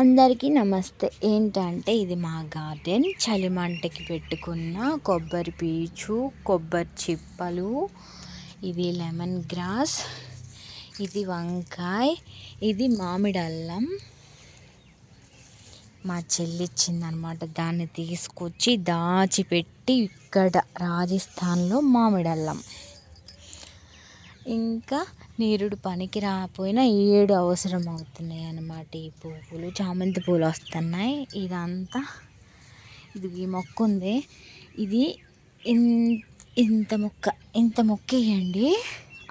అందరికీ నమస్తే. ఏంటంటే ఇది మా గార్డెన్. చలిమంటకి పెట్టుకున్న కొబ్బరి పీచు కొబ్బరి చిప్పలు ఇది లెమన్ గ్రాస్ ఇది వంకాయ ఇది మామిడి అల్లం. మా చెల్లి ఇచ్చిందనమాట. దాన్ని తీసుకొచ్చి దాచిపెట్టి ఇక్కడ రాజస్థాన్లో మామిడి అల్లం. ఇంకా నీరుడు పనికి రాకపోయినా ఏడు అవసరం అవుతున్నాయి అన్నమాట ఈ పువ్వులు. చామంతి పూలు వస్తున్నాయి. ఇదంతా ఇది ఈ మొక్క ఉంది. ఇది ఇంత మొక్క ఇంత మొక్క వేయండి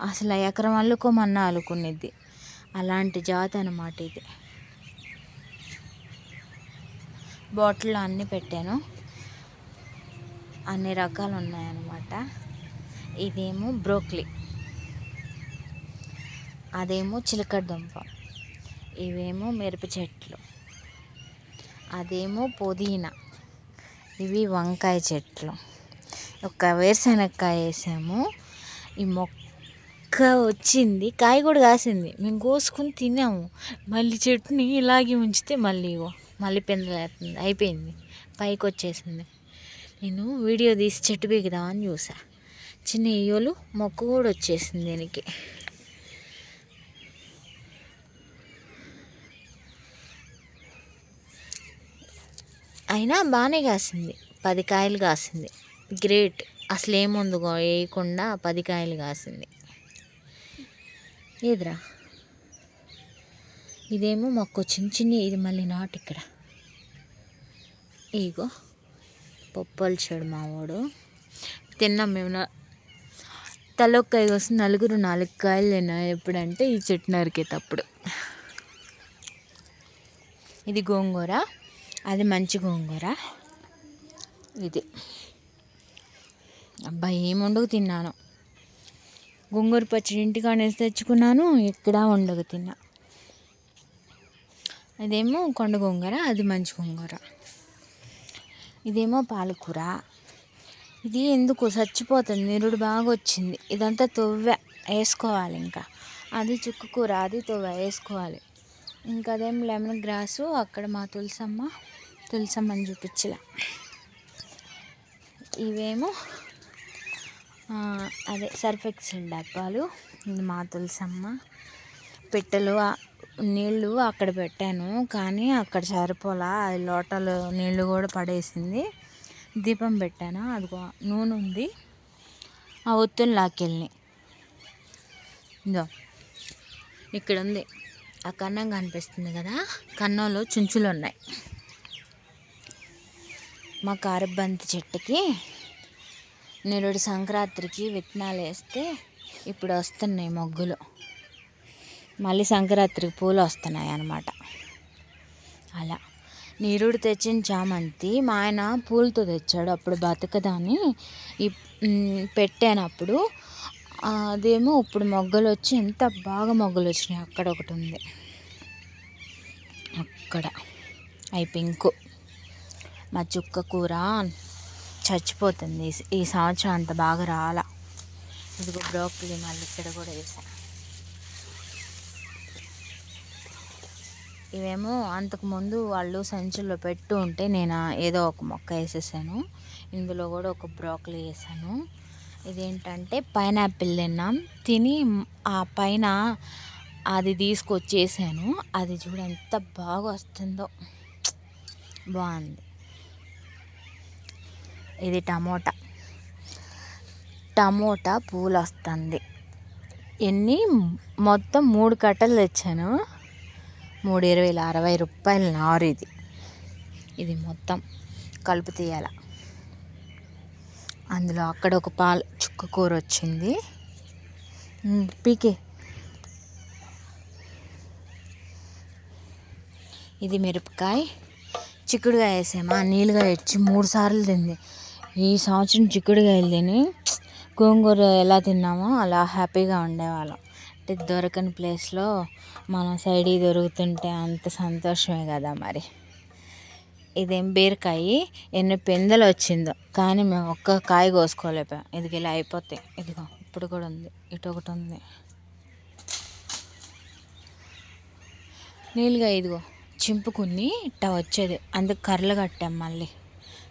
అసలు ఎకరం అల్లుకోమన్నా అల్లుకునేది. అలాంటి జాతి అనమాట ఇది. బాటిల్లో అన్నీ పెట్టాను. అన్ని రకాలు ఉన్నాయన్నమాట. ఇదేమో బ్రోక్లీ. అదేమో చిలకడ దుంప. ఇవేమో మిరప చెట్లు. అదేమో పుదీనా. ఇవి వంకాయ చెట్లు. ఒక వేరుశనగకాయ వేసాము. ఈ మొక్క వచ్చింది కాయ కూడా కాసింది. మేము కోసుకుని తిన్నాము. మళ్ళీ చెట్టుని ఇలాగే ఉంచితే మళ్ళీ మళ్ళీ పిందలేస్తుంది అయిపోయింది పైకి వచ్చేసింది. నేను వీడియో తీసి చెట్టు పీకుదామని చూసా. చిన్న ఇయ్యోలు మొక్క కూడా వచ్చేసింది దీనికి. అయినా బాగానే కాసింది. పది కాయలు కాసింది. గ్రేట్. అసలు ఏముంది వేయకుండా పది కాయలు కాసింది. ఏదిరా? ఇదేమో మొక్క చిన్న చిన్న ఇది మళ్ళీ నాటు ఇక్కడ. ఇగో పప్పులు చెడు మావాడు. తిన్నాం మేము తలొక్కాయ కోసం నలుగురు నాలుగు కాయలు తిన్నా ఎప్పుడంటే ఈ చెట్టు నరికేటప్పుడు. ఇది గోంగూర. అది మంచి గోంగూర. ఇది. అబ్బా ఏం వండుకు తిన్నాను? గోంగూర పచ్చడి ఇంటికాడేసి తెచ్చుకున్నాను ఇక్కడ వండుకు తిన్నా. ఇదేమో కొండ గోంగూర అది మంచి గోంగూర. ఇదేమో పాలకూర. ఇది ఎందుకు చచ్చిపోతుంది? నిరుడు బాగా వచ్చింది ఇదంతా తొవ్వ వేసుకోవాలి ఇంకా. అది చుక్కు కూర అది తొవ్వ వేసుకోవాలి. ఇంకా అదేం లెమన్ గ్రాసు అక్కడ మా తులసమ్మ తులసమ్మని చూపించలే. ఇవేమో అదే సర్ఫెక్సల్ డబ్బాలు. ఇది మా తులసమ్మ. పెట్టెలు నీళ్ళు అక్కడ పెట్టాను. కానీ అక్కడ సరిపోలా. అది లోటలు నీళ్ళు కూడా పడేసింది. దీపం పెట్టాను? అదిగో నూనె ఉంది. ఆ ఒత్తులు లాక్కెళ్ళి ఇదో ఇక్కడ ఉంది. ఆ కన్నం కనిపిస్తుంది కదా? కన్నంలో చుంచులు ఉన్నాయి మా కారబంతి చెట్టుకి నిరుడు సంక్రాంతికి విత్తనాలు వేస్తే ఇప్పుడు వస్తున్నాయి మొగ్గులు. మళ్ళీ సంక్రాంతికి పూలు వస్తున్నాయి అన్నమాట. అలా. నీరుడు తెచ్చిన చామంతి మా ఆయన పూలతో తెచ్చాడు. అప్పుడు బతకదాన్ని పెట్టాను అప్పుడు అదేమో ఇప్పుడు మొగ్గలు వచ్చి ఎంత బాగా మొగ్గలు వచ్చినాయి అక్కడ ఒకటి ఉంది అక్కడ. అవి పింకు. మా చుక్క కూర చచ్చిపోతుంది. ఈ సంవత్సరం అంత బాగా రాలా. ఇదిగో బ్రోకలీ మళ్ళీ ఇక్కడ కూడా వేసా. ఇవేమో అంతకుముందు వాళ్ళు సంచుల్లో పెట్టు ఉంటే నేను ఏదో ఒక మొక్క వేసేసాను. ఇందులో కూడా ఒక బ్రోకలీ వేసాను. ఇదేంటంటే పైనాపిల్ తిన్నాం. తిని ఆ పైన అది తీసుకొచ్చేసాను. అది చూడ ఎంత బాగా వస్తుందో. బాగుంది. ఇది టమోటా. టమోటా పూలు వస్తుంది. ఎన్ని? మొత్తం మూడు కట్టలు తెచ్చాను. మూడు ఇరవై అరవై రూపాయల నారు ఇది. ఇది మొత్తం కలుపు తీయాల. అందులో అక్కడ ఒక పాల చుక్క కూర వచ్చింది. పీకే. ఇది మిరపకాయ. చిక్కుడుకాయ వేసామా? నీళ్ళుగా వచ్చి మూడు సార్లు తింది. ఈ సంవత్సరం చిక్కుడుకాయలు తిని గోంగూర ఎలా తిన్నామో అలా హ్యాపీగా ఉండేవాళ్ళం. అంటే దొరకని ప్లేస్లో మన సైడ్ దొరుకుతుంటే అంత సంతోషమే కదా మరి. ఇదేం బీరకాయ ఎన్ని పిందెలు వచ్చిందో. కానీ మేము ఒక్క కాయ కోసుకోలేకపోయాం. ఇది ఇలా అయిపోతాయి ఇదిగో ఇప్పుడు కూడా ఉంది ఇటు ఒకటి ఉంది. నీళ్ళుగా ఇదిగో చింపుకుని ఇట్ట వచ్చేది. అందుకు కర్రలు కట్టాం మళ్ళీ.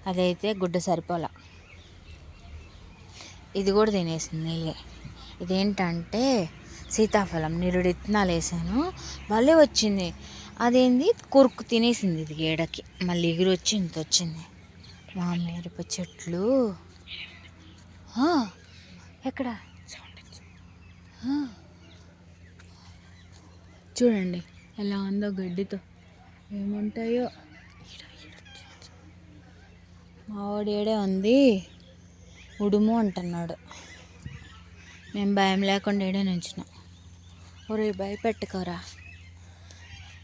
అదైతే గుడ్డ సరిపోలా. ఇది కూడా తినేసింది నీళ్ళే. ఇదేంటంటే సీతాఫలం నిరుడు ఇత్తనాలు వేసాను. భలే వచ్చింది. అదేంది? కొరుకు తినేసింది ఇది ఏడకి. మళ్ళీ ఎగురు వచ్చి ఇంత వచ్చింది మా మిరప చెట్లు ఎక్కడ చూడండి ఎలా ఉందో గడ్డితో. ఏముంటాయో. మావాడు ఏడే ఉంది? ఉడుము అంటున్నాడు. మేము భయం లేకుండా ఏడే నుంచినాం ఒరే భయపెట్టుకోరా.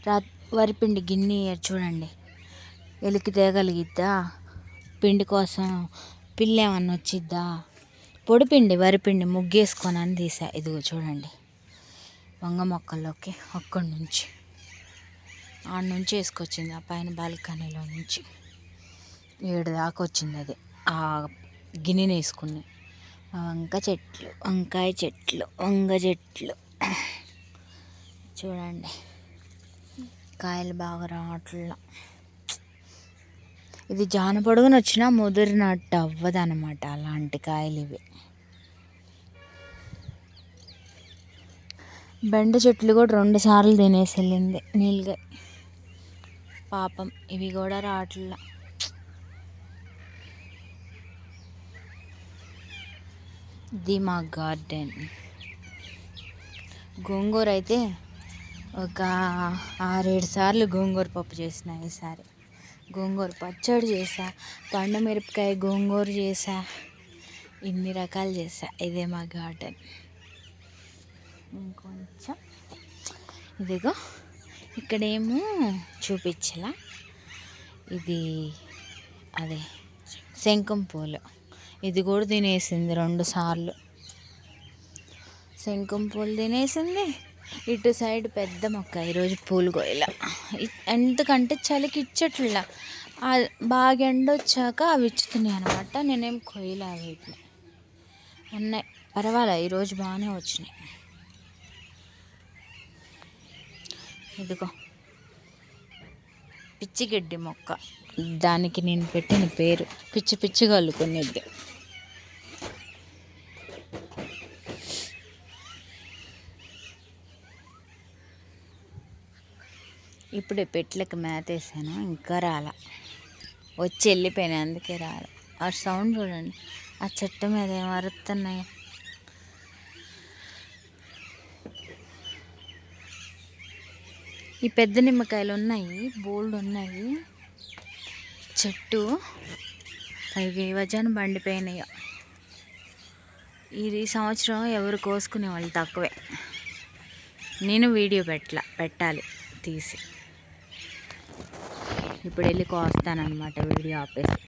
రా వరిపిండి గిన్నె చూడండి. వెలికి తేగలిగిద్దా? పిండి కోసం పిల్ల ఏమన్నా వచ్చిద్దా? పొడిపిండి వరిపిండి ముగ్గేసుకొని అని తీసా. ఇదిగో చూడండి. వంగ మొక్కల్లోకి అక్కడి నుంచి. ఆడ నుంచి వేసుకొచ్చింది ఆ పైన బాల్కనీలో నుంచి. ఏడు దాకా వచ్చింది అది. ఆ గిన్నెని వేసుకుని వంక చెట్లు వంకాయ చెట్లు వంగ చెట్లు. చూడండి. కాయలు బాగా రావట్లా. ఇది జాన పొడుగున వచ్చినా ముదిరినట్టు అవ్వదు అనమాట అలాంటి కాయలు ఇవి. బెండ చెట్లు కూడా రెండు సార్లు తినేసి వెళ్ళింది నీళ్ళగా పాపం ఇవి కూడా రావట్లా. ఇది మా గార్డెన్. గోంగూర అయితే ఒక ఆరేడు సార్లు గోంగూర పప్పు చేసిన ఈసారి. గోంగూర పచ్చడి చేసా పండు మిరపకాయ గోంగూర చేసా ఇన్ని రకాలు చేసా. ఇదే మా గార్డెన్. ఇంకొంచెం ఇదిగో ఇక్కడేమో చూపించలా. ఇది అదే శంఖం పూలు. ఇది కూడా తినేసింది రెండు సార్లు. శంఖం పూలు తినేసింది ఇటు సైడ్ పెద్ద మొక్క ఈరోజు పూలు కోయల ఎందుకంటే చలికి ఇచ్చట్లా బాగా ఎండ వచ్చాక అవి ఇచ్చుతున్నాయి అనమాట నేనేం కొయ్యలే వీటిని. ఉన్నాయి. పర్వాలే ఈరోజు బాగానే వచ్చినాయి. ఇదిగో. పిచ్చిగడ్డి మొక్క. దానికి నేను పెట్టిన పేరు. పిచ్చి పిచ్చిగా అల్లుకునేది. ఇప్పుడే పెట్లకు మేత వేసాను ఇంకా రాల. వచ్చి వెళ్ళిపోయినాయి అందుకే రాల. ఆ సౌండ్ చూడండి ఆ చెట్టు మీద ఏం అరుతున్నాయి ఈ పెద్ద నిమ్మకాయలు ఉన్నాయి బోల్డ్ ఉన్నాయి. చెట్టు పైగా ఈ వజాన బండిపోయినాయి. ఇది సంవత్సరం ఎవరు కోసుకునే వాళ్ళు తక్కువే. నేను వీడియో పెట్టలా పెట్టాలి తీసి. ఇప్పుడు వెళ్ళి కోస్తానన్నమాట వీడియో ఆపేసి.